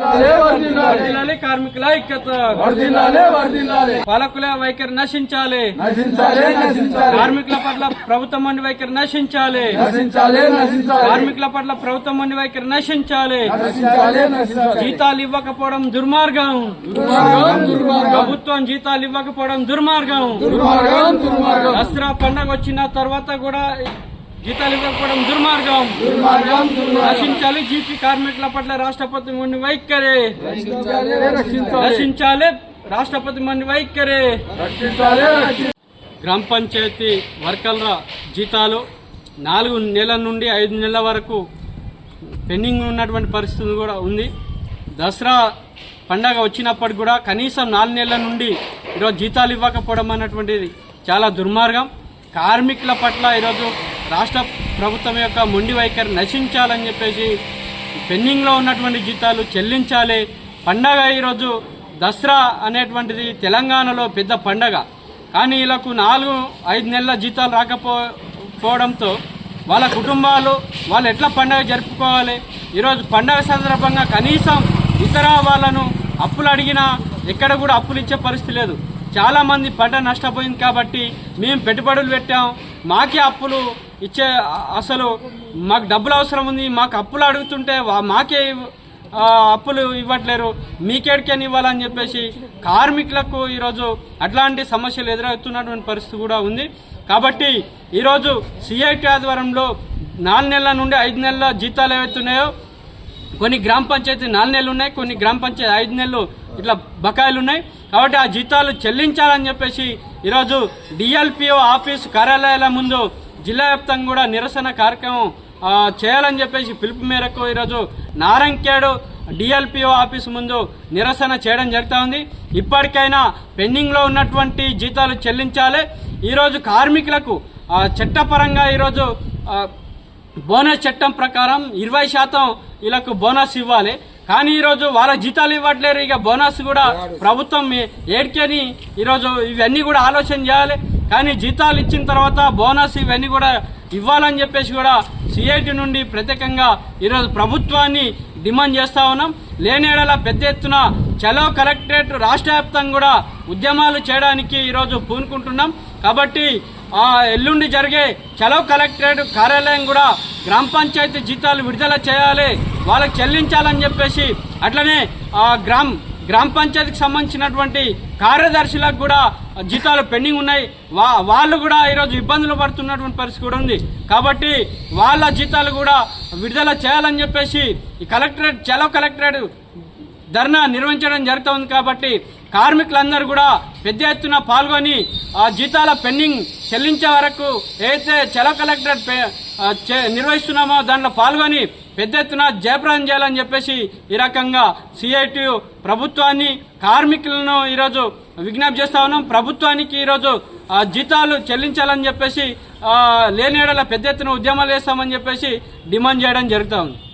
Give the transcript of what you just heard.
వర్ధిల్లాలి. కార్మికుల ఐక్యత. వర్ధిల్లాలే వర్ధిల్లాలే. పాలకుల వైఖరి నశించాలి. నశించాలే నశించాలే. కార్మికుల పట్ల ప్రభుత్వం మొండి వైఖరి నశించాలి. నశించాలే నశించాలే. కార్మికుల పట్ల ప్రభుత్వం మొండి వైఖరి నశించాలి. నశించాలే నశించాలే. జీతాలు ఇవ్వకపోవడం దుర్మార్గం. దుర్మార్గం దుర్మార్గం. ప్రభుత్వం జీతాలు ఇవ్వకపోవడం దుర్మార్గం. దుర్మార్గం దుర్మార్గం. దసరా పండగ వచ్చిన తర్వాత కూడా జీతాలు ఇవ్వకపోవడం దుర్మార్గం. నశించాలి జీపీ కార్మికుల పట్ల రాష్ట్రపతి మొండి వైఖరి. రక్షించాలే రక్షించాలే. రాష్ట్రపతి మొండి వైఖరి. రక్షించాలే రక్షించాలే. గ్రామ పంచాయతీ వర్కర్ల జీతాలు నాలుగు నెలల నుండి ఐదు నెలల వరకు పెండింగ్ ఉన్నటువంటి పరిస్థితి కూడా ఉంది. దసరా పండగ వచ్చినప్పటికి కూడా కనీసం నాలుగు నెలల నుండి ఈరోజు జీతాలు ఇవ్వకపోవడం అన్నటువంటిది చాలా దుర్మార్గం. కార్మికుల పట్ల ఈరోజు రాష్ట్ర ప్రభుత్వం యొక్క మొండి వైఖరి నశించాలని చెప్పేసి పెండింగ్లో ఉన్నటువంటి జీతాలు చెల్లించాలి. పండగ ఈరోజు దసరా అనేటువంటిది తెలంగాణలో పెద్ద పండగ. కానీ వీళ్ళకు నాలుగు ఐదు నెలల జీతాలు రాకపోవడంతో వాళ్ళ కుటుంబాలు వాళ్ళు ఎట్లా పండగ జరుపుకోవాలి? ఈరోజు పండగ సందర్భంగా కనీసం ఇతర వాళ్ళను అప్పులు అడిగినా ఎక్కడ కూడా అప్పులు ఇచ్చే పరిస్థితి లేదు. చాలామంది పంట నష్టపోయింది కాబట్టి మేము పెట్టుబడులు పెట్టాం. మాకే అప్పులు ఇచ్చే అసలు మాకు డబ్బులు అవసరం ఉంది మాకు అప్పులు అడుగుతుంటే మాకే అప్పులు ఇవ్వట్లేరు మీకేడికని ఇవ్వాలని చెప్పేసి కార్మికులకు ఈరోజు అట్లాంటి సమస్యలు ఎదురవుతున్నటువంటి పరిస్థితి కూడా ఉంది. కాబట్టి ఈరోజు సిఐటి ఆధ్వర్యంలో నాలుగు నెలల నుండి ఐదు నెలల జీతాలు ఏవైతున్నాయో కొన్ని గ్రామ పంచాయతీ నాలుగు నెలలు ఉన్నాయి కొన్ని గ్రామ పంచాయతీ ఐదు నెలలు ఇట్లా బకాయిలు ఉన్నాయి. కాబట్టి ఆ జీతాలు చెల్లించాలని చెప్పేసి ఈరోజు డిఎల్పిఓ ఆఫీసు కార్యాలయాల ముందు జిల్లా వ్యాప్తంగా కూడా నిరసన కార్యక్రమం చేయాలని చెప్పేసి పిలుపు మేరకు ఈరోజు నారంకేడు డిఎల్పిఓ ఆఫీస్ ముందు నిరసన చేయడం జరుగుతూ ఉంది. ఇప్పటికైనా పెండింగ్లో ఉన్నటువంటి జీతాలు చెల్లించాలి. ఈరోజు కార్మికులకు చట్టపరంగా ఈరోజు బోనస్ చట్టం ప్రకారం ఇరవై శాతం వీళ్ళకు బోనస్ ఇవ్వాలి. కానీ ఈరోజు వాళ్ళ జీతాలు ఇవ్వట్లేరు. ఇక బోనస్ కూడా ప్రభుత్వం ఏడ్కని ఈరోజు ఇవన్నీ కూడా ఆలోచన చేయాలి. కానీ జీతాలు ఇచ్చిన తర్వాత బోనస్ ఇవన్నీ కూడా ఇవ్వాలని చెప్పేసి కూడా సిఐటి నుండి ప్రత్యేకంగా ఈరోజు ప్రభుత్వాన్ని డిమాండ్ చేస్తా ఉన్నాం. లేనేడల పెద్ద ఎత్తున చలో కలెక్టరేట్ రాష్ట్ర వ్యాప్తంగా కూడా ఉద్యమాలు చేయడానికి ఈరోజు పూనుకుంటున్నాం. కాబట్టి ఆ ఎల్లుండి జరిగే చలో కలెక్టరేట్ కార్యాలయం కూడా గ్రామ పంచాయతీ జీతాలు విడుదల చేయాలి వాళ్ళకి చెల్లించాలని చెప్పేసి అట్లనే ఆ గ్రామ్ గ్రామ పంచాయతీకి సంబంధించినటువంటి కార్యదర్శులకు కూడా జీతాలు పెండింగ్ ఉన్నాయి. వా వాళ్ళు కూడా ఈరోజు ఇబ్బందులు పడుతున్నటువంటి పరిస్థితి కూడా ఉంది. కాబట్టి వాళ్ళ జీతాలు కూడా విడుదల చేయాలని చెప్పేసి ఈ కలెక్టరేట్ చలో కలెక్టరేట్ ధర్నా నిర్వహించడం జరుగుతుంది కాబట్టి కార్మికులందరూ కూడా పెద్ద ఎత్తున పాల్గొని ఆ జీతాల పెండింగ్ చెల్లించే వరకు ఏదైతే చలో కలెక్టరేట్ చే- నిర్వహిస్తున్నామో దాంట్లో పాల్గొని పెద్ద ఎత్తున జయప్రదం చేయాలని చెప్పేసి ఈ రకంగా సిఐటి ప్రభుత్వాన్ని కార్మికులను ఈరోజు విజ్ఞప్తి చేస్తా ఉన్నాం. ప్రభుత్వానికి ఈరోజు జీతాలు చెల్లించాలని చెప్పేసి లేని ఏడల పెద్ద ఎత్తున ఉద్యమాలు చేస్తామని చెప్పేసి డిమాండ్ చేయడం జరుగుతూ ఉంది.